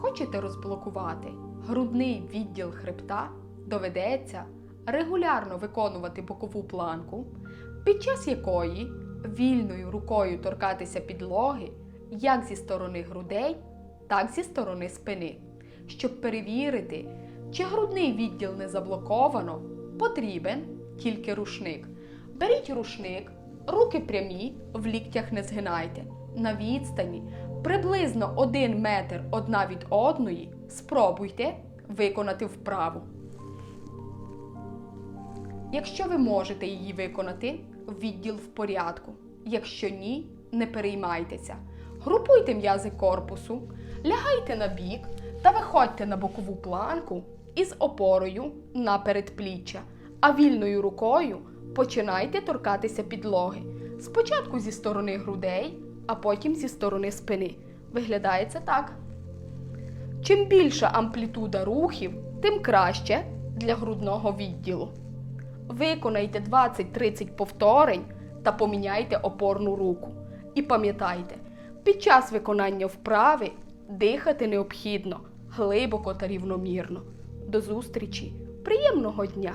Хочете розблокувати грудний відділ хребта, доведеться регулярно виконувати бокову планку, під час якої вільною рукою торкатися підлоги як зі сторони грудей, так зі сторони спини. Щоб перевірити, чи грудний відділ не заблоковано, потрібен тільки рушник. Беріть рушник, руки прямі, в ліктях не згинайте. На відстані приблизно 1 метр одна від одної спробуйте виконати вправу. Якщо ви можете її виконати, відділ в порядку. Якщо ні, не переймайтеся. Групуйте м'язи корпусу, лягайте на бік та виходьте на бокову планку із опорою на передпліччя, а вільною рукою починайте торкатися підлоги. Спочатку зі сторони грудей, а потім зі сторони спини. Виглядає це так. Чим більша амплітуда рухів, тим краще для грудного відділу. Виконайте 20-30 повторень та поміняйте опорну руку. І пам'ятайте, під час виконання вправи дихати необхідно глибоко та рівномірно. До зустрічі! Приємного дня!